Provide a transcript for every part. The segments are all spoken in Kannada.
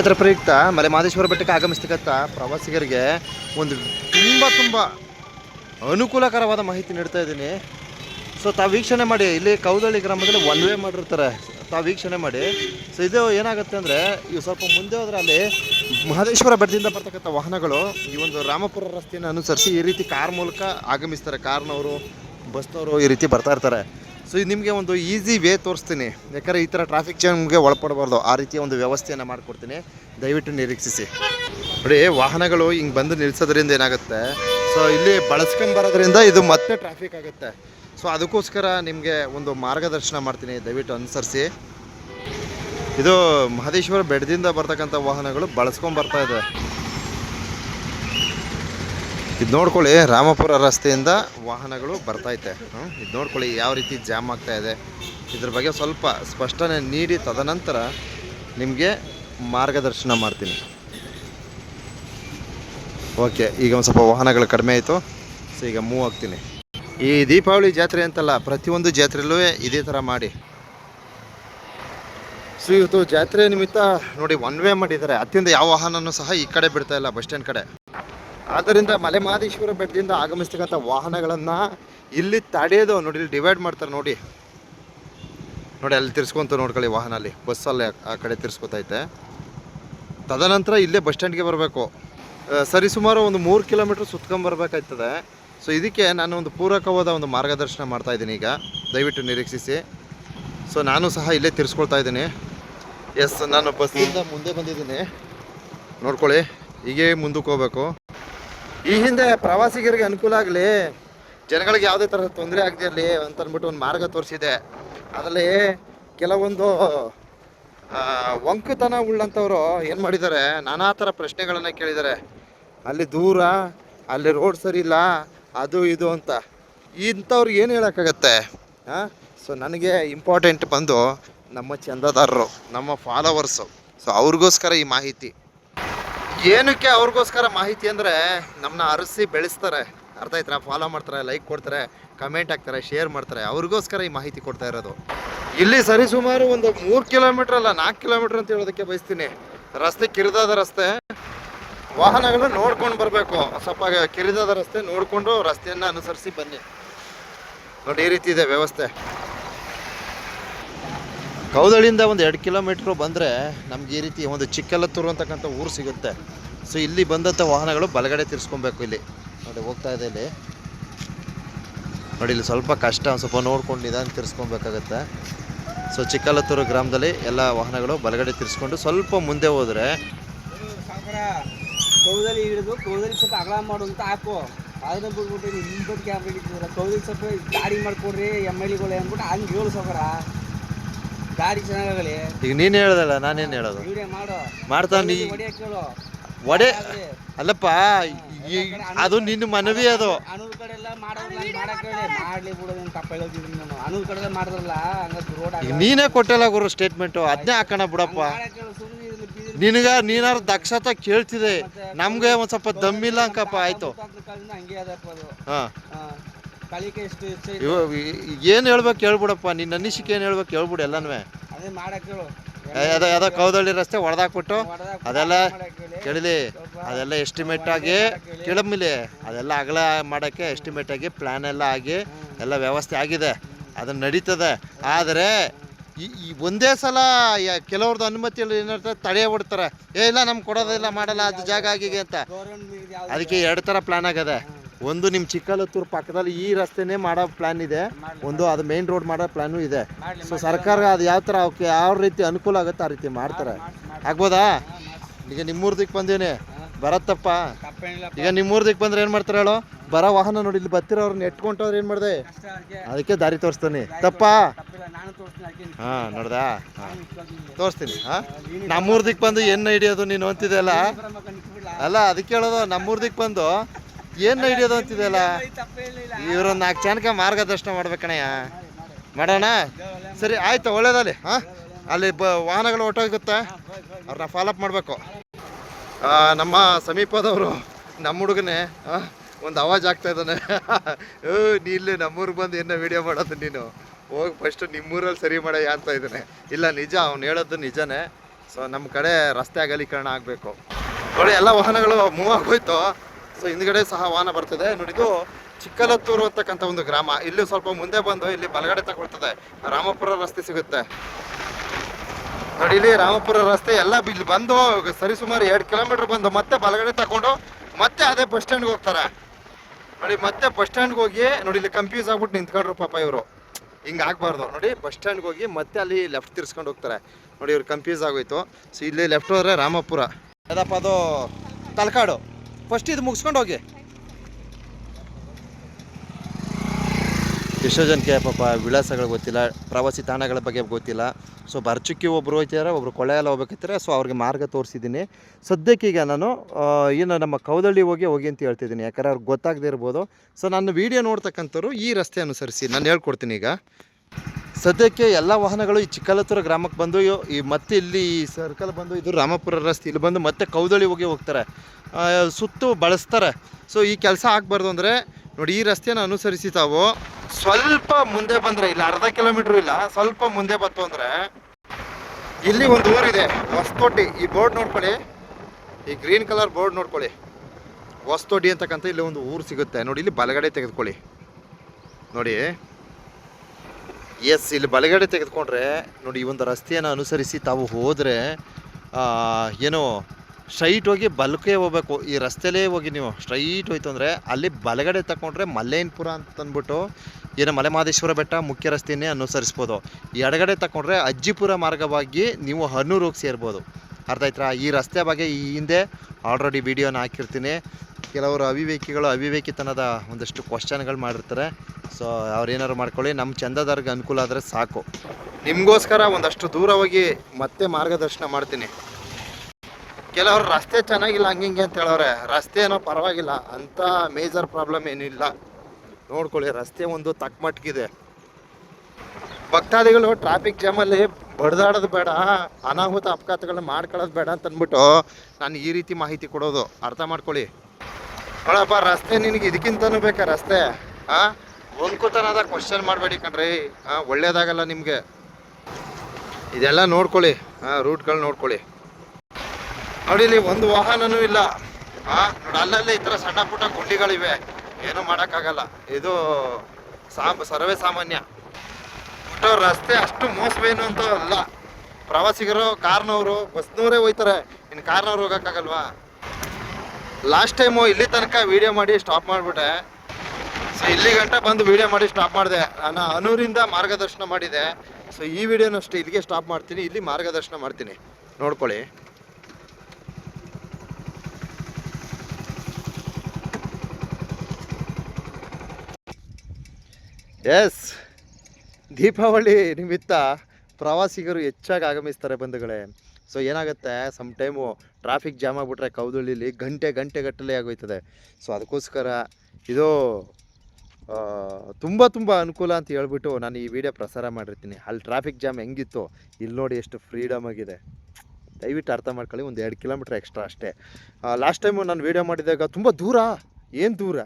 ಅದರ ಪ್ರಯುಕ್ತ, ಮಲೆ ಮಹದೇಶ್ವರ ಬೆಟ್ಟಕ್ಕೆ ಆಗಮಿಸ್ತಕ್ಕಂಥ ಪ್ರವಾಸಿಗರಿಗೆ ಒಂದು ತುಂಬ ತುಂಬ ಅನುಕೂಲಕರವಾದ ಮಾಹಿತಿ ನೀಡ್ತಾ ಇದ್ದೀನಿ. ಸೊ ತಾವು ವೀಕ್ಷಣೆ ಮಾಡಿ, ಇಲ್ಲಿ ಕೌದಳ್ಳಿ ಗ್ರಾಮದಲ್ಲಿ ಒನ್ ವೇ ಮಾಡಿರ್ತಾರೆ. ತಾವು ವೀಕ್ಷಣೆ ಮಾಡಿ. ಸೊ ಇದು ಏನಾಗುತ್ತೆ ಅಂದರೆ, ಇವು ಸ್ವಲ್ಪ ಮುಂದೆ ಹೋದ್ರೆ ಅಲ್ಲಿ ಮಹದೇಶ್ವರ ಬೆಟ್ಟದಿಂದ ಬರ್ತಕ್ಕಂಥ ವಾಹನಗಳು ಈ ಒಂದು ರಾಮಪುರ ರಸ್ತೆಯನ್ನು ಅನುಸರಿಸಿ ಈ ರೀತಿ ಕಾರ್ ಮೂಲಕ ಆಗಮಿಸ್ತಾರೆ. ಕಾರ್ನವರು, ಬಸ್ನವರು ಈ ರೀತಿ ಬರ್ತಾ ಇರ್ತಾರೆ. ಸೊ ಇದು ನಿಮಗೆ ಒಂದು ಈಸಿ ವೇ ತೋರಿಸ್ತೀನಿ. ಯಾಕಂದರೆ ಈ ಥರ ಟ್ರಾಫಿಕ್ ಜಾಮ್ಗೆ ಒಳಪಡಬಾರ್ದು. ಆ ರೀತಿಯ ಒಂದು ವ್ಯವಸ್ಥೆಯನ್ನು ಮಾಡಿಕೊಡ್ತೀನಿ. ದಯವಿಟ್ಟು ನಿರೀಕ್ಷಿಸಿ. ನೋಡಿ, ವಾಹನಗಳು ಹಿಂಗೆ ಬಂದು ನಿಲ್ಲಿಸೋದ್ರಿಂದ ಏನಾಗುತ್ತೆ? ಸೊ ಇಲ್ಲಿ ಬಳಸ್ಕೊಂಬರೋದ್ರಿಂದ ಇದು ಮತ್ತೆ ಟ್ರಾಫಿಕ್ ಆಗುತ್ತೆ. ಸೊ ಅದಕ್ಕೋಸ್ಕರ ನಿಮಗೆ ಒಂದು ಮಾರ್ಗದರ್ಶನ ಮಾಡ್ತೀನಿ. ದಯವಿಟ್ಟು ಅನುಸರಿಸಿ. ಇದು ಮಹದೇಶ್ವರ ಬೆಡ್ದಿಂದ ಬರ್ತಕ್ಕಂಥ ವಾಹನಗಳು ಬಳಸ್ಕೊಂಡ್ಬರ್ತಾ ಇದೆ. ಇದು ನೋಡ್ಕೊಳ್ಳಿ, ರಾಮಪುರ ರಸ್ತೆಯಿಂದ ವಾಹನಗಳು ಬರ್ತೈತೆ ಇದು ನೋಡ್ಕೊಳ್ಳಿ ಯಾವ ರೀತಿ ಜಾಮ್ ಆಗ್ತಾ ಇದೆ. ಇದ್ರ ಬಗ್ಗೆ ಸ್ವಲ್ಪ ಸ್ಪಷ್ಟನೆ ನೀಡಿ, ತದನಂತರ ನಿಮಗೆ ಮಾರ್ಗದರ್ಶನ ಮಾಡ್ತೀನಿ. ಓಕೆ, ಈಗ ಒಂದು ಸ್ವಲ್ಪ ವಾಹನಗಳು ಕಡಿಮೆ ಆಯಿತು. ಸೊ ಈಗ ಮೂವ್ ಆಗ್ತೀನಿ. ಈ ದೀಪಾವಳಿ ಜಾತ್ರೆ ಅಂತಲ್ಲ, ಪ್ರತಿಯೊಂದು ಜಾತ್ರೆಯಲ್ಲೂ ಇದೇ ಥರ ಮಾಡಿ. ಸೊ ಇವತ್ತು ಜಾತ್ರೆ ನಿಮಿತ್ತ ನೋಡಿ ಒನ್ ವೇ ಮಾಡಿದ್ದಾರೆ. ಅತ್ಯಂತ ಯಾವ ವಾಹನನೂ ಸಹ ಈ ಕಡೆ ಬಿಡ್ತಾ ಇಲ್ಲ, ಬಸ್ ಸ್ಟ್ಯಾಂಡ್ ಕಡೆ. ಆದ್ದರಿಂದ ಮಲೆ ಮಹದೇಶ್ವರ ಬೆಟ್ಟದಿಂದ ಆಗಮಿಸ್ತಕ್ಕಂಥ ವಾಹನಗಳನ್ನು ಇಲ್ಲಿ ತಡೆಯೋದು ನೋಡಿ, ಇಲ್ಲಿ ಡಿವೈಡ್ ಮಾಡ್ತಾರೆ ನೋಡಿ. ನೋಡಿ, ಅಲ್ಲಿ ತಿರ್ಸ್ಕೊಂತ ನೋಡ್ಕೊಳ್ಳಿ ವಾಹನ ಅಲ್ಲಿ ಬಸ್ಸಲ್ಲಿ ಆ ಕಡೆ ತಿರ್ಸ್ಕೊತೈತೆ ತದನಂತರ ಇಲ್ಲೇ ಬಸ್ ಸ್ಟ್ಯಾಂಡ್ಗೆ ಬರಬೇಕು. ಸರಿ, ಸುಮಾರು ಒಂದು ಮೂರು ಕಿಲೋಮೀಟ್ರ್ ಸುತ್ಕೊಂಬರ್ಬೇಕಾಯ್ತದೆ ಸೊ ಇದಕ್ಕೆ ನಾನು ಒಂದು ಪೂರಕವಾದ ಒಂದು ಮಾರ್ಗದರ್ಶನ ಮಾಡ್ತಾ ಇದ್ದೀನಿ ಈಗ. ದಯವಿಟ್ಟು ನಿರೀಕ್ಷಿಸಿ. ಸೊ ನಾನು ಸಹ ಇಲ್ಲೇ ತಿರ್ಸ್ಕೊಳ್ತಾ ಇದ್ದೀನಿ. ಎಸ್ ನಾನು ಬಸ್ಸಿಂದ ಮುಂದೆ ಬಂದಿದ್ದೀನಿ. ನೋಡ್ಕೊಳ್ಳಿ, ಹೀಗೆ ಮುಂದಕ್ಕೆ ಹೋಗ್ಬೇಕು. ಈ ಹಿಂದೆ ಪ್ರವಾಸಿಗರಿಗೆ ಅನುಕೂಲ ಆಗಲಿ, ಜನಗಳಿಗೆ ಯಾವುದೇ ಥರ ತೊಂದರೆ ಆಗದಿರಲಿ ಅಂತ ಅಂದ್ಬಿಟ್ಟು ಒಂದು ಮಾರ್ಗ ತೋರಿಸಿದೆ. ಅದರಲ್ಲಿ ಕೆಲವೊಂದು ವಂಕುತನ ಉಳ್ಳಂಥವ್ರು ಏನು ಮಾಡಿದ್ದಾರೆ? ನಾನಾ ಥರ ಪ್ರಶ್ನೆಗಳನ್ನು ಕೇಳಿದ್ದಾರೆ. ಅಲ್ಲಿ ದೂರ, ಅಲ್ಲಿ ರೋಡ್ ಸರಿ ಇಲ್ಲ, ಅದು ಇದು ಅಂತ. ಇಂಥವ್ರಿಗೆ ಏನು ಹೇಳೋಕ್ಕಾಗತ್ತೆ? ಹಾಂ ಸೊ ನನಗೆ ಇಂಪಾರ್ಟೆಂಟ್ ಬಂದು ನಮ್ಮ ಚಂದದಾರರು, ನಮ್ಮ ಫಾಲೋವರ್ಸು ಸೊ ಅವ್ರಿಗೋಸ್ಕರ ಈ ಮಾಹಿತಿ. ಏನಕ್ಕೆ ಅವ್ರಿಗೋಸ್ಕರ ಮಾಹಿತಿ ಅಂದರೆ ನಮ್ಮನ್ನ ಅರಸಿ ಬೆಳೆಸ್ತಾರೆ. ಅರ್ಥ ಆಯ್ತಾ? ಫಾಲೋ ಮಾಡ್ತಾರೆ ಲೈಕ್ ಕೊಡ್ತಾರೆ ಕಮೆಂಟ್ ಹಾಕ್ತಾರೆ ಶೇರ್ ಮಾಡ್ತಾರೆ. ಅವ್ರಿಗೋಸ್ಕರ ಈ ಮಾಹಿತಿ ಕೊಡ್ತಾ ಇರೋದು. ಇಲ್ಲಿ ಸರಿಸುಮಾರು ಒಂದು ಮೂರು ಕಿಲೋಮೀಟ್ರ್ ಅಲ್ಲ, ನಾಲ್ಕು ಕಿಲೋಮೀಟ್ರ್ ಅಂತ ಹೇಳೋದಕ್ಕೆ ಬಯಸ್ತೀನಿ. ರಸ್ತೆ ಕಿರಿದಾದ ರಸ್ತೆ. ವಾಹನಗಳು ನೋಡ್ಕೊಂಡು ಬರಬೇಕು. ಸ್ವಲ್ಪ ಕಿರಿದಾದ ರಸ್ತೆ ನೋಡಿಕೊಂಡು ರಸ್ತೆಯನ್ನು ಅನುಸರಿಸಿ ಬನ್ನಿ. ನೋಡಿ, ಈ ರೀತಿ ಇದೆ ವ್ಯವಸ್ಥೆ. ಕೌದಳಿಯಿಂದ ಒಂದು ಎರಡು ಕಿಲೋಮೀಟ್ರ್ ಬಂದರೆ ನಮ್ಗೆ ಈ ರೀತಿ ಒಂದು ಚಿಕ್ಕಲತ್ತೂರು ಅಂತಕ್ಕಂಥ ಊರು ಸಿಗುತ್ತೆ. ಸೊ ಇಲ್ಲಿ ಬಂದಂಥ ವಾಹನಗಳು ಬಲಗಡೆ ತಿರ್ಸ್ಕೊಬೇಕು ಇಲ್ಲಿ. ನೋಡಿ, ಹೋಗ್ತಾ ಇದೆ ಇಲ್ಲಿ. ನೋಡಿ, ಇಲ್ಲಿ ಸ್ವಲ್ಪ ಕಷ್ಟ ಸ್ವಲ್ಪ ನೋಡ್ಕೊಂಡು ನಿಧಾನ ತಿರ್ಸ್ಕೊಬೇಕಾಗತ್ತೆ. ಸೊ ಚಿಕ್ಕಲತ್ತೂರು ಗ್ರಾಮದಲ್ಲಿ ಎಲ್ಲ ವಾಹನಗಳು ಬಲಗಡೆ ತಿರ್ಸ್ಕೊಂಡು ಸ್ವಲ್ಪ ಮುಂದೆ ಹೋದರೆ ಕೌದಲ್ಲಿ ಹಿಡಿದು ಕೌದಲ್ಲಿ ಸ್ವಲ್ಪ ಅಗಲ ಮಾಡು ಅಂತ ಹಾಕು. ಅದನ್ನ ಬಿಟ್ಬಿಟ್ಟು ಹಿಂದಕ್ಕೆ ಕ್ಯಾಮ್ರಾ ಕೌದಲ್ಲಿ ಸ್ವಲ್ಪ ಗಾಡಿ ಮಾಡ್ಕೊಡ್ರಿ, ಎಂ ಎಲ್ ಎಗಳು ಅಂದ್ಬಿಟ್ಟು ಹಂಗೆ ಹೇಳು ಸಾವ್ಕಾರ ಗಾಡಿ ಈಗ ನೀನು ಹೇಳ್ದಲ್ಲ ನಾನೇನು ಹೇಳೋದು? ವಿಡಿಯೋ ಮಾಡು. ಮಾಡ್ತಾ ನೀ ಹೊಡಿಯಕ್ಕೆ ಒಡೆ ಅಲ್ಲಪ್ಪ ಈ ಅದು ನಿನ್ನ ಮನವಿ ಅದು. ಅನೂರ್ ಕಡೆ ಎಲ್ಲ ಮಾಡೋದಿಲ್ಲ ಮಾಡಕ್ಕೆ ಹೇಳಿ. ಮಾಡ್ಲಿ ಬಿಡೋದು ಅಂತ ತಪ್ಪ ಹೇಳ್ತಿದ್ದೀನಿ ನಾನು. ಅನೂರ್ ಕಡೆ ಎಲ್ಲ ಮಾಡಿದ್ರಲ್ಲ ಹಂಗಾಗಿ ರೋಡ್ ಈಗ ನೀನೇ ಕೊಟ್ಟಲ್ಲ ಗುರು ಸ್ಟೇಟ್ಮೆಂಟು ಅದನ್ನೇ ಹಾಕೋಣ ಬಿಡಪ್ಪ. ಮಾಡಕ್ಕೆ ಹೇಳು ಸುಮ್ಮನೆ ಇದ್ರಲ್ಲಿ ಬೀದಿ ನಿನಗ ನೀನಾರು ದಕ್ಷತೆ ಕೇಳ್ತಿದೆ. ನಮ್ಗೆ ಒಂದ್ ಸ್ವಲ್ಪ ದಮ್ಮಿಲ್ಲ ಅಂಕಪ್ಪ ಆಯ್ತು. ಹಂಗೆ ಅದಪ್ಪ ಅದು. ಹಾಂ. ಎಷ್ಟು ಹೆಚ್ಚು ಇವ ಏನು ಹೇಳ್ಬೇಕು ಹೇಳ್ಬಿಡಪ್ಪ ನಿನ್ನ ಅನಿಸಿಕೆ ಏನು ಹೇಳ್ಬೇಕು ಹೇಳ್ಬಿಡು ಎಲ್ಲನೂ ಅದೇ ಮಾಡಕ್ಕೆ ಹೇಳು. ಅದ ಯಾವ್ದೋ ಕೌದಳ್ಳಿ ರಸ್ತೆ ಹೊಡೆದಾಕ್ಬಿಟ್ಟು ಹೊಡ್ದಾಕ್ ಅದೆಲ್ಲ ಕೇಳಲಿ ಅದೆಲ್ಲ ಎಸ್ಟಿಮೇಟ್ ಆಗಿ ಕೇಳಮ್ಮಿಲಿ. ಅದೆಲ್ಲ ಅಗಲ ಮಾಡೋಕ್ಕೆ ಎಸ್ಟಿಮೇಟ್ ಆಗಿ ಪ್ಲ್ಯಾನ್ ಎಲ್ಲ ಆಗಿ ಎಲ್ಲ ವ್ಯವಸ್ಥೆ ಆಗಿದೆ. ಅದು ನಡೀತದೆ. ಆದರೆ ಈ ಒಂದೇ ಸಲ ಕೆಲವ್ರದ್ದು ಅನುಮತಿಯಲ್ಲಿ ಏನಿರ್ತದೆ ತಡೆಯ ಬಿಡ್ತಾರೆ ಏ ಇಲ್ಲ ನಮ್ಗೆ ಕೊಡೋದಿಲ್ಲ ಮಾಡಲ್ಲ ಅದು ಜಾಗ ಆಗಿಗೆ ಅಂತ. ಅದಕ್ಕೆ ಎರಡು ಥರ ಪ್ಲ್ಯಾನ್ ಆಗದೆ. ಒಂದು ನಿಮ್ಮ ಚಿಕ್ಕಲತ್ತೂರು ಪಕ್ಕದಲ್ಲಿ ಈ ರಸ್ತೆನೇ ಮಾಡೋ ಪ್ಲಾನ್ ಇದೆ. ಒಂದು ಅದು ಮೇನ್ ರೋಡ್ ಮಾಡೋ ಪ್ಲಾನ್ ಇದೆ. ಸೊ ಸರ್ಕಾರ ಅದು ಯಾವ ಥರ ಅವಕ್ಕೆ ಯಾವ ರೀತಿ ಅನುಕೂಲ ಆಗುತ್ತೆ ಆ ರೀತಿ ಮಾಡ್ತಾರೆ. ಆಗ್ಬೋದಾ? ಈಗ ನಿಮ್ಮೂರ್ದಿಕ್ಕೆ ಬಂದೇನೆ ಬರತ್ತಪ್ಪ. ಈಗ ನಿಮ್ಮೂರ್ದಿಕ್ಕೆ ಬಂದ್ರೆ ಏನು ಮಾಡ್ತಾರೆ ಹೇಳೋ? ಬರೋ ವಾಹನ ನೋಡಿ ಇಲ್ಲಿ ಬತ್ತಿರೋರ್ನ ಎಟ್ಕೊಂಡವ್ರು ಏನು ಮಾಡಿದೆ? ಅದಕ್ಕೆ. ದಾರಿ ತೋರಿಸ್ತಾನೆ. ತಪ್ಪ? ಹಾಂ ನೋಡ್ದಾ? ಹಾಂ. ತೋರಿಸ್ತೀನಿ ಹಾಂ? ನಮ್ಮೂರ್ದಿಕ್ಕೆ ಬಂದು ಏನು ಹಿಡಿಯೋದು ನೀನು ಅಂತಿದೆಯಲ್ಲ ಅಲ್ಲ? ಅದಕ್ಕೆ ಹೇಳೋದು ನಮ್ಮೂರ್ದಿಕ್ಕೆ ಬಂದು ಏನು ಹಿಡಿಯೋದು ಅಂತಿದೆಯಲ್ಲ? ಇವರು ನಾಲ್ಕು ಜನಕ್ಕೆ ಮಾರ್ಗದರ್ಶನ ಮಾಡ್ಬೇಕಣಯ್ಯ ಮಾಡೋಣ? ಸರಿ ಆಯ್ತು ಒಳ್ಳೇದಲ್ಲಿ ಹಾಂ? ಅಲ್ಲಿ ಬ ವಾಹನಗಳು ಹೊಟ್ಟೋಗುತ್ತೆ ಅವ್ರನ್ನ ಫಾಲೋಅಪ್ ಮಾಡಬೇಕು. ನಮ್ಮ ಸಮೀಪದವರು ನಮ್ಮ ಹುಡುಗನೇ ಒಂದು ಅವಾಜ್ ಆಗ್ತಾ ಇದ್ದಾನೆ. ಏ ನೀ ಇಲ್ಲಿ ನಮ್ಮೂರಿಗೆ ಬಂದು ಏನೋ ವಿಡಿಯೋ ಮಾಡೋದು ನೀನು? ಹೋಗಿ ಫಸ್ಟು ನಿಮ್ಮೂರಲ್ಲಿ ಸರಿ ಮಾಡಯ್ಯ ಅಂತ ಇದ್ದಾನೆ. ಇಲ್ಲ ನಿಜ ಅವ್ನು ಹೇಳೋದು ನಿಜನೇ. ಸೊ ನಮ್ಮ ಕಡೆ ರಸ್ತೆ ಅಗಲೀಕರಣ ಆಗಬೇಕು. ನೋಡಿ ಎಲ್ಲ ವಾಹನಗಳು ಮೂವ್ ಆಗೋಯ್ತು. ಸೊ ಹಿಂದ್ಗಡೆ ಸಹ ವಾಹನ ಬರ್ತದೆ. ನೋಡಿ, ಇದು ಚಿಕ್ಕಲತ್ತೂರು ಅಂತಕ್ಕಂಥ ಒಂದು ಗ್ರಾಮ. ಇಲ್ಲಿ ಸ್ವಲ್ಪ ಮುಂದೆ ಬಂದು ಇಲ್ಲಿ ಬಲಗಡೆ ತಗೊಳ್ತದೆ. ರಾಮಪುರ ರಸ್ತೆ ಸಿಗುತ್ತೆ. ನೋಡಿ ರಾಮಪುರ ರಸ್ತೆ ಎಲ್ಲ ಇಲ್ಲಿ ಬಂದು ಸರಿಸುಮಾರು ಎರಡು ಕಿಲೋಮೀಟರ್ ಬಂದು ಮತ್ತೆ ಬಲಗಡೆ ತಗೊಂಡು ಮತ್ತೆ ಅದೇ ಬಸ್ ಸ್ಟ್ಯಾಂಡ್ಗೆ ಹೋಗ್ತಾರೆ. ನೋಡಿ, ಮತ್ತೆ ಬಸ್ ಸ್ಟ್ಯಾಂಡ್ಗೆ ಹೋಗಿ, ನೋಡಿ, ಇಲ್ಲಿ ಕನ್ಫ್ಯೂಸ್ ಆಗ್ಬಿಟ್ಟು ನಿಂತ್ಕೊಂಡ್ರು ಪಾಪ ಇವರು. ಹಿಂಗೆ ಆಗಬಾರ್ದು. ನೋಡಿ, ಬಸ್ ಸ್ಟ್ಯಾಂಡ್ಗೆ ಹೋಗಿ ಮತ್ತೆ ಅಲ್ಲಿ ಲೆಫ್ಟ್ ತಿರ್ಸ್ಕೊಂಡು ಹೋಗ್ತಾರೆ. ನೋಡಿ, ಇವ್ರು ಕನ್ಫ್ಯೂಸ್ ಆಗೋಯ್ತು. ಸೊ ಇಲ್ಲಿ ಲೆಫ್ಟ್ ಹೋದ್ರೆ ರಾಮಪುರ. ಅದಪ್ಪ ಅದು? ತಲಕಾಡು. ಫಸ್ಟ್ ಇದು ಮುಗಿಸ್ಕೊಂಡು ಹೋಗಿ. ಎಷ್ಟೋ ಜನಕ್ಕೆ ಪಾಪ ವಿಳಾಸಗಳು ಗೊತ್ತಿಲ್ಲ, ಪ್ರವಾಸಿ ತಾಣಗಳ ಬಗ್ಗೆ ಗೊತ್ತಿಲ್ಲ. ಸೊ ಬರ್ಚುಕ್ಕಿ ಒಬ್ರು ಹೋಗ್ತಿದ್ದಾರೆ ಒಬ್ಬರು ಕೊಳ್ಳೆಯಲ್ಲ ಎಲ್ಲ ಹೋಗ್ಬೇಕಿದ್ದಾರೆ ಸೊ ಅವ್ರಿಗೆ ಮಾರ್ಗ ತೋರಿಸಿದ್ದೀನಿ. ಸದ್ಯಕ್ಕೆ ಈಗ ನಾನು ಏನು ನಮ್ಮ ಕೌದಳ್ಳಿ ಹೋಗಿ ಹೋಗಿ ಅಂತ ಹೇಳ್ತಿದ್ದೀನಿ. ಯಾಕಂದ್ರೆ ಅವ್ರಿಗೆ ಗೊತ್ತಾಗದೇ ಇರ್ಬೋದು. ಸೊ ನನ್ನ ವಿಡಿಯೋ ನೋಡ್ತಕ್ಕಂಥವ್ರು ಈ ರಸ್ತೆ ಅನುಸರಿಸಿ, ನಾನು ಹೇಳ್ಕೊಡ್ತೀನಿ ಈಗ. ಸದ್ಯಕ್ಕೆ ಎಲ್ಲ ವಾಹನಗಳು ಈ ಚಿಕ್ಕಲತ್ತೂರ ಗ್ರಾಮಕ್ಕೆ ಬಂದು, ಈ ಮತ್ತೆ ಇಲ್ಲಿ ಸರ್ಕಲ್ ಬಂದು, ಇದು ರಾಮಪುರ ರಸ್ತೆ, ಇಲ್ಲಿ ಬಂದು ಮತ್ತೆ ಕೌದಳ್ಳಿ ಹೋಗಿ ಹೋಗ್ತಾರೆ. ಸುತ್ತು ಬಳಸ್ತಾರೆ. ಸೊ ಈ ಕೆಲಸ ಆಗಬಾರ್ದು ಅಂದರೆ ನೋಡಿ, ಈ ರಸ್ತೆಯನ್ನು ಅನುಸರಿಸಿ ತಾವು ಸ್ವಲ್ಪ ಮುಂದೆ ಬಂದರೆ, ಇಲ್ಲ ಅರ್ಧ ಕಿಲೋಮೀಟ್ರ್ ಇಲ್ಲ, ಸ್ವಲ್ಪ ಮುಂದೆ ಬಂತು ಅಂದರೆ ಇಲ್ಲಿ ಒಂದು ಊರಿದೆ ಹೊಸ್ತೊಡ್ಡಿ ಈ ಬೋರ್ಡ್ ನೋಡ್ಕೊಳ್ಳಿ. ಈ ಗ್ರೀನ್ ಕಲರ್ ಬೋರ್ಡ್ ನೋಡ್ಕೊಳ್ಳಿ. ಹೊಸ್ತೊಡ್ಡಿ ಅಂತಕ್ಕಂಥ ಇಲ್ಲಿ ಒಂದು ಊರು ಸಿಗುತ್ತೆ. ನೋಡಿ, ಇಲ್ಲಿ ಬಲಗಡೆ ತೆಗೆದುಕೊಳ್ಳಿ. ನೋಡಿ. ಎಸ್ ಇಲ್ಲಿ ಬಲಗಡೆ ತೆಗೆದುಕೊಂಡ್ರೆ, ನೋಡಿ, ಈ ಒಂದು ರಸ್ತೆಯನ್ನು ಅನುಸರಿಸಿ ತಾವು ಹೋದರೆ ಏನು ಸ್ಟ್ರೈಟ್ ಹೋಗಿ ಬಲಕ್ಕೆ ಹೋಗ್ಬೇಕು. ಈ ರಸ್ತೆಲೇ ಹೋಗಿ ನೀವು ಸ್ಟ್ರೈಟ್ ಹೋಯ್ತು ಅಂದರೆ ಅಲ್ಲಿ ಬಲಗಡೆ ತಗೊಂಡ್ರೆ ಮಲ್ಲೇನ್ಪುರ ಅಂತ ಅಂದ್ಬಿಟ್ಟು ಏನು ಮಲೆಮಹದೇಶ್ವರ ಬೆಟ್ಟ ಮುಖ್ಯ ರಸ್ತೆಯನ್ನೇ ಅನುಸರಿಸ್ಬೋದು. ಎಡಗಡೆ ತಗೊಂಡ್ರೆ ಅಜ್ಜಿಪುರ ಮಾರ್ಗವಾಗಿ ನೀವು ಹನ್ನೂರು ಸೇರ್ಬೋದು. ಅರ್ಥ ಆಯ್ತಾ? ಈ ರಸ್ತೆ ಬಗ್ಗೆ ಈ ಹಿಂದೆ ಆಲ್ರೆಡಿ ವಿಡಿಯೋನ ಹಾಕಿರ್ತೀನಿ. ಕೆಲವರು ಅವಿವೇಕಿಗಳು ಅವಿವೇಕಿತನದ ಒಂದಷ್ಟು ಕ್ವಶನ್ಗಳು ಮಾಡಿರ್ತಾರೆ. ಸೊ ಅವ್ರೇನಾದ್ರು ಮಾಡ್ಕೊಳ್ಳಿ. ನಮ್ಮ ಚಂದದಾರ್ಗೆ ಅನುಕೂಲ ಆದರೆ ಸಾಕು. ನಿಮಗೋಸ್ಕರ ಒಂದಷ್ಟು ದೂರ ಹೋಗಿ ಮತ್ತೆ ಮಾರ್ಗದರ್ಶನ ಮಾಡ್ತೀನಿ. ಕೆಲವರು ರಸ್ತೆ ಚೆನ್ನಾಗಿಲ್ಲ, ಹಂಗೆ ಹಿಂಗೆ ಅಂತ ಹೇಳೋರೆ ರಸ್ತೆ ಏನೋ ಪರವಾಗಿಲ್ಲ. ಅಂಥ ಮೇಜರ್ ಪ್ರಾಬ್ಲಮ್ ಏನಿಲ್ಲ. ನೋಡ್ಕೊಳ್ಳಿ, ರಸ್ತೆ ಒಂದು ತಕ್ಕ ಇದೆ ಭಕ್ತಾದಿಗಳು ಟ್ರಾಫಿಕ್ ಜಾಮಲ್ಲಿ ಬಡ್ದಾಡೋದು ಬೇಡ, ಅನಾಹುತ ಅಪಘಾತಗಳನ್ನ ಮಾಡ್ಕೊಳ್ಳೋದು ಬೇಡ ಅಂತ ಅಂದ್ಬಿಟ್ಟು ನಾನು ಈ ರೀತಿ ಮಾಹಿತಿ ಕೊಡೋದು. ಅರ್ಥ ಮಾಡ್ಕೊಳ್ಳಿ. ನೋಡಪ್ಪ, ರಸ್ತೆ ನಿನಗೆ ಇದಕ್ಕಿಂತನೂ ಬೇಕಾ ರಸ್ತೆ? ಆ? ಒಂದ್ಕೋತನಾದ ಕ್ವಶನ್ ಮಾಡಬೇಡಿ ಕಣ್ರಿ. ಹಾಂ ಒಳ್ಳೇದಾಗಲ್ಲ ನಿಮಗೆ. ಇದೆಲ್ಲ ನೋಡ್ಕೊಳ್ಳಿ. ಹಾಂ ರೂಟ್ಗಳು ನೋಡ್ಕೊಳ್ಳಿ. ನೋಡಿ ಒಂದು ವಾಹನನೂ ಇಲ್ಲ. ಆ, ನೋಡಿ, ಅಲ್ಲಲ್ಲೇ ಈ ಥರ ಸಣ್ಣ ಪುಟ್ಟ ಗುಂಡಿಗಳಿವೆ. ಏನೂ ಮಾಡೋಕ್ಕಾಗಲ್ಲ. ಇದು ಸಾಮ್, ಸರ್ವೇ ಸಾಮಾನ್ಯ. ಒಟ್ಟು ರಸ್ತೆ ಅಷ್ಟು ಮೋಸವೇನು ಅಂತ ಅಲ್ಲ. ಪ್ರವಾಸಿಗರು, ಕಾರ್ನವರು, ಬಸ್ನವರೇ ಹೋಯ್ತಾರೆ. ಇನ್ನು ಕಾರ್ನವ್ರು ಹೋಗೋಕ್ಕಾಗಲ್ವಾ? ಲಾಸ್ಟ್ ಟೈಮು ಇಲ್ಲಿ ತನಕ ವಿಡಿಯೋ ಮಾಡಿ ಸ್ಟಾಪ್ ಮಾಡಿಬಿಟ್ಟೆ. ಸೊ ಇಲ್ಲಿ ಗಂಟ ಬಂದು ವಿಡಿಯೋ ಮಾಡಿ ಸ್ಟಾಪ್ ಮಾಡಿದೆ. ನಾನು ಅನೂರಿಂದ ಮಾರ್ಗದರ್ಶನ ಮಾಡಿದೆ. ಸೊ ಈ ವಿಡಿಯೋನೂ ಇಲ್ಲಿಗೆ ಸ್ಟಾಪ್ ಮಾಡ್ತೀನಿ. ಇಲ್ಲಿ ಮಾರ್ಗದರ್ಶನ ಮಾಡ್ತೀನಿ. ನೋಡ್ಕೊಳ್ಳಿ. ಎಸ್ ದೀಪಾವಳಿ ನಿಮಿತ್ತ ಪ್ರವಾಸಿಗರು ಹೆಚ್ಚಾಗಿ ಆಗಮಿಸ್ತಾರೆ ಬಂಧುಗಳೇ. ಸೊ ಏನಾಗುತ್ತೆ? ಸಮ್ ಟೈಮು ಟ್ರಾಫಿಕ್ ಜಾಮ್ ಆಗಿಬಿಟ್ರೆ ಕೌದಳ್ಳಿಲಿ ಗಂಟೆ ಗಂಟೆ ಗಟ್ಟಲೆ ಆಗೋಯ್ತದೆ. ಸೊ ಅದಕ್ಕೋಸ್ಕರ ಇದು ತುಂಬ ತುಂಬ ಅನುಕೂಲ ಅಂತ ಹೇಳ್ಬಿಟ್ಟು ನಾನು ಈ ವಿಡಿಯೋ ಪ್ರಸಾರ ಮಾಡಿರ್ತೀನಿ. ಅಲ್ಲಿ ಟ್ರಾಫಿಕ್ ಜಾಮ್ ಹೆಂಗಿತ್ತು? ಇಲ್ಲಿ ನೋಡಿ ಎಷ್ಟು ಫ್ರೀಡಮ್ ಆಗಿದೆ. ದಯವಿಟ್ಟು ಅರ್ಥ ಮಾಡ್ಕೊಳ್ಳಿ, ಒಂದು ಎರಡು ಕಿಲೋಮೀಟ್ರ್ ಎಕ್ಸ್ಟ್ರಾ ಅಷ್ಟೇ. ಲಾಸ್ಟ್ ಟೈಮು ನಾನು ವೀಡಿಯೋ ಮಾಡಿದಾಗ ತುಂಬ ದೂರ? ಏನು ದೂರ?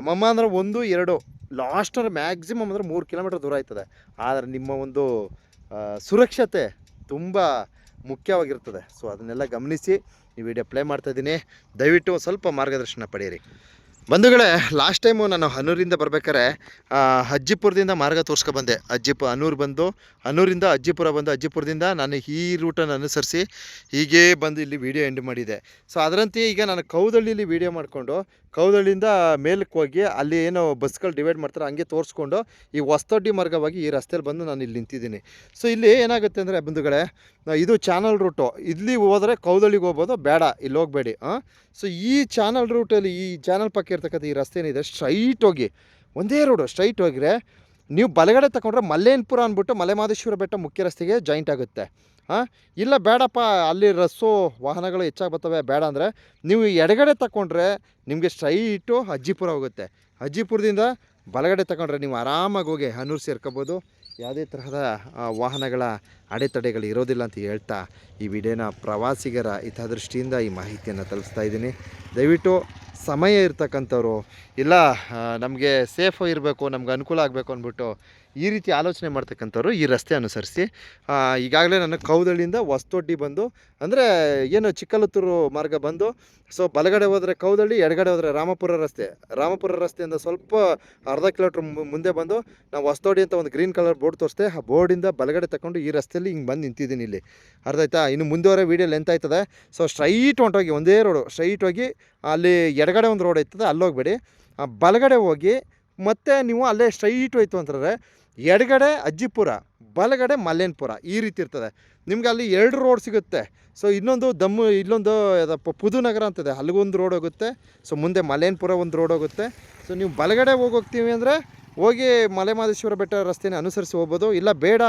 ಅಮ್ಮಮ್ಮ ಅಂದರೆ ಒಂದು, ಎರಡು. ಲಾಸ್ಟ್ ಅಂದ್ರೆ ಮ್ಯಾಕ್ಸಿಮಮ್ ಅಂದರೆ ಮೂರು ಕಿಲೋಮೀಟ್ರ್ ದೂರ ಆಯ್ತದೆ. ಆದರೆ ನಿಮ್ಮ ಒಂದು ಸುರಕ್ಷತೆ ತುಂಬ ಮುಖ್ಯವಾಗಿರ್ತದೆ. ಸೊ ಅದನ್ನೆಲ್ಲ ಗಮನಿಸಿ ಈ ವಿಡಿಯೋ ಪ್ಲೇ ಮಾಡ್ತಾಯಿದ್ದೀನಿ ದಯವಿಟ್ಟು ಸ್ವಲ್ಪ ಮಾರ್ಗದರ್ಶನ ಪಡೆಯಿರಿ. ಬಂಧುಗಳೇ ಲಾಸ್ಟ್ ಟೈಮು ನಾನು ಹನೂರಿಂದ ಬರ್ಬೇಕಾರೆ ಅಜ್ಜಿಪುರದಿಂದ ಮಾರ್ಗ ತೋರಿಸ್ಕೊ ಬಂದೆ. ಅಜ್ಜಿಪು, ಹನೂರು ಬಂದು, ಹನೂರಿಂದ ಅಜ್ಜಿಪುರ ಬಂದು ಅಜ್ಜಿಪುರದಿಂದ ನಾನು ಈ ರೂಟನ್ನು ಅನುಸರಿಸಿ ಹೀಗೇ ಬಂದು ಇಲ್ಲಿ ವಿಡಿಯೋ ಎಂಡ್ ಮಾಡಿದೆ. ಸೊ ಅದರಂತೆ ಈಗ ನಾನು ಕೌದಳ್ಳಿಲಿ ವೀಡಿಯೋ ಮಾಡಿಕೊಂಡು, ಕೌದಳ್ಳಿಯಿಂದ ಮೇಲಕ್ಕೆ ಹೋಗಿ ಅಲ್ಲಿ ಏನೋ ಬಸ್ಗಳು ಡಿವೈಡ್ ಮಾಡ್ತಾರೆ, ಹಂಗೆ ತೋರಿಸ್ಕೊಂಡು ಈ ಹೊಸದೊಡ್ಡಿ ಮಾರ್ಗವಾಗಿ ಈ ರಸ್ತೆಯಲ್ಲಿ ಬಂದು ನಾನು ಇಲ್ಲಿ ನಿಂತಿದ್ದೀನಿ. ಸೊ ಇಲ್ಲಿ ಏನಾಗುತ್ತೆ ಅಂದರೆ ಬಂಧುಗಳೇ, ಇದು ಚಾನಲ್ ರೂಟು ಇಲ್ಲಿ ಹೋದರೆ ಕೌದಳ್ಳಿಗೆ ಹೋಗ್ಬೋದು, ಬೇಡ, ಇಲ್ಲಿ ಹೋಗಬೇಡಿ ಹಾಂ ಸೊ ಈ ಚಾನಲ್ ರೂಟಲ್ಲಿ ಈ ಚಾನಲ್ ಪಕ್ಕ ಇರ್ತಕ್ಕಂಥ ಈ ರಸ್ತೆ ಏನಿದೆ ಸ್ಟ್ರೈಟ್ ಹೋಗಿ, ಒಂದೇ ರೋಡು ಸ್ಟ್ರೈಟ್ ಹೋಗಿದ್ರೆ ನೀವು ಬಲಗಡೆ ತಗೊಂಡ್ರೆ ಮಲ್ಲೇನ್ಪುರ ಅಂದ್ಬಿಟ್ಟು ಮಲೆಮಹದೇಶ್ವರ ಬೆಟ್ಟ ಮುಖ್ಯ ರಸ್ತೆಗೆ ಜಾಯಿಂಟ್ ಆಗುತ್ತೆ. ಹಾಂ, ಇಲ್ಲ ಬೇಡಪ್ಪ, ಅಲ್ಲಿ ರಸ್ಸು, ವಾಹನಗಳು ಹೆಚ್ಚಾಗಿ ಬರ್ತವೆ ಬೇಡ ಅಂದರೆ ನೀವು ಎಡಗಡೆ ತಗೊಂಡ್ರೆ ನಿಮಗೆ ಸ್ಟ್ರೈಟು ಅಜ್ಜಿಪುರ ಹೋಗುತ್ತೆ. ಅಜ್ಜಿಪುರದಿಂದ ಬಲಗಡೆ ತಗೊಂಡ್ರೆ ನೀವು ಆರಾಮಾಗಿ ಹೋಗಿ ಹನೂರು ಸೇರ್ಕೋಬೋದು. ಯಾವುದೇ ತರಹದ ವಾಹನಗಳ ಅಡೆತಡೆಗಳು ಇರೋದಿಲ್ಲ ಅಂತ ಹೇಳ್ತಾ ಈ ವಿಡಿಯೋನ ಪ್ರವಾಸಿಗರ ಹಿತದೃಷ್ಟಿಯಿಂದ ಈ ಮಾಹಿತಿಯನ್ನು ತಲುಪಿಸ್ತಾ ಇದ್ದೀನಿ. ದಯವಿಟ್ಟು ಸಮಯ ಇರ್ತಕ್ಕಂಥವ್ರು ಇಲ್ಲ ನಮಗೆ ಸೇಫ್ ಇರಬೇಕು, ನಮ್ಗೆ ಅನುಕೂಲ ಆಗಬೇಕು ಅಂದ್ಬಿಟ್ಟು ಈ ರೀತಿ ಆಲೋಚನೆ ಮಾಡ್ತಕ್ಕಂಥವ್ರು ಈ ರಸ್ತೆ ಅನುಸರಿಸಿ ಈಗಾಗಲೇ ನನ್ನ ಕೌದಳ್ಳಿಯಿಂದ ಹೊಸದೊಡ್ಡಿ ಬಂದು, ಅಂದರೆ ಏನು ಚಿಕ್ಕಲತ್ತೂರು ಮಾರ್ಗ ಬಂದು ಸೊ ಬಲಗಡೆ ಹೋದರೆ ಕೌದಳ್ಳಿ, ಎಡಗಡೆ ಹೋದರೆ ರಾಮಪುರ ರಸ್ತೆ. ರಾಮಪುರ ರಸ್ತೆಯಿಂದ ಸ್ವಲ್ಪ ಅರ್ಧ ಕಿಲೋಮೀಟ್ರ್ ಮುಂದೆ ಬಂದು ನಾವು ಹೊಸದೊಡ್ಡಿ ಅಂತ ಒಂದು ಗ್ರೀನ್ ಕಲರ್ ಬೋರ್ಡ್ ತೋರಿಸ್ದೆ, ಆ ಬೋರ್ಡಿಂದ ಬಲಗಡೆ ತಗೊಂಡು ಈ ರಸ್ತೆಯಲ್ಲಿ ಹಿಂಗೆ ಬಂದು ನಿಂತಿದ್ದೀನಿ ಇಲ್ಲಿ. ಅರ್ಧ ಆಯ್ತಾ ಇನ್ನು ಮುಂದುವರೆ ವೀಡಿಯೋ ಲೆಂತ್ ಆಯ್ತದೆ. ಸೊ ಸ್ಟ್ರೈಟ್ ಹೊಂಟೋಗಿ, ಒಂದೇ ರೋಡು ಸ್ಟ್ರೈಟ್ ಹೋಗಿ ಅಲ್ಲಿ ಎಡಗಡೆ ಒಂದು ರೋಡ್ ಆಯ್ತದೆ ಅಲ್ಲಿ ಹೋಗ್ಬೇಡಿ ಆ ಬಲಗಡೆ ಹೋಗಿ ಮತ್ತೆ ನೀವು ಅಲ್ಲೇ ಸ್ಟ್ರೈಟ್ ಹೋಯ್ತು ಅಂತಂದರೆ ಎಡಗಡೆ ಅಜ್ಜಿಪುರ, ಬಲಗಡೆ ಮಲ್ಲೇನ್ಪುರ ಈ ರೀತಿ ಇರ್ತದೆ. ನಿಮ್ಗೆ ಅಲ್ಲಿ ಎರಡು ರೋಡ್ ಸಿಗುತ್ತೆ. ಸೊ ಇನ್ನೊಂದು ದಮ್ಮು ಇಲ್ಲೊಂದು ಯಾವುದಪ್ಪ ಪುದುನಗರ ಅಂತದೆ. ಅಲ್ಲಿಗೊಂದು ರೋಡ್ ಹೋಗುತ್ತೆ. ಸೊ ಮುಂದೆ ಮಲ್ಲೇನ್ಪುರ ಒಂದು ರೋಡ್ ಹೋಗುತ್ತೆ. ಸೊ ನೀವು ಬಲಗಡೆ ಹೋಗಿ ಹೋಗ್ತೀವಿ ಅಂದರೆ ಹೋಗಿ ಮಲೆಮಹದೇಶ್ವರ ಬೆಟ್ಟ ರಸ್ತೆನ ಅನುಸರಿಸಿ ಹೋಗ್ಬೋದು. ಇಲ್ಲ ಬೇಡ,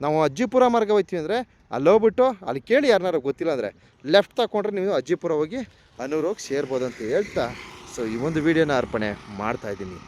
ನಾವು ಅಜ್ಜಿಪುರ ಮಾರ್ಗ ಹೋಗ್ತೀವಿ ಅಂದರೆ ಅಲ್ಲಿ ಹೋಗ್ಬಿಟ್ಟು ಅಲ್ಲಿ ಕೇಳಿ ಯಾರನ್ನಾರು ಗೊತ್ತಿಲ್ಲ ಅಂದರೆ ಲೆಫ್ಟ್ ತಗೊಂಡ್ರೆ ನೀವು ಅಜ್ಜಿಪುರ ಹೋಗಿ ಅನೂರು ಹೋಗಿ ಸೇರ್ಬೋದು ಅಂತ ಹೇಳ್ತಾ ಸೊ ಈ ಒಂದು ವಿಡಿಯೋನ ಅರ್ಪಣೆ ಮಾಡ್ತಾ ಇದ್ದೀನಿ.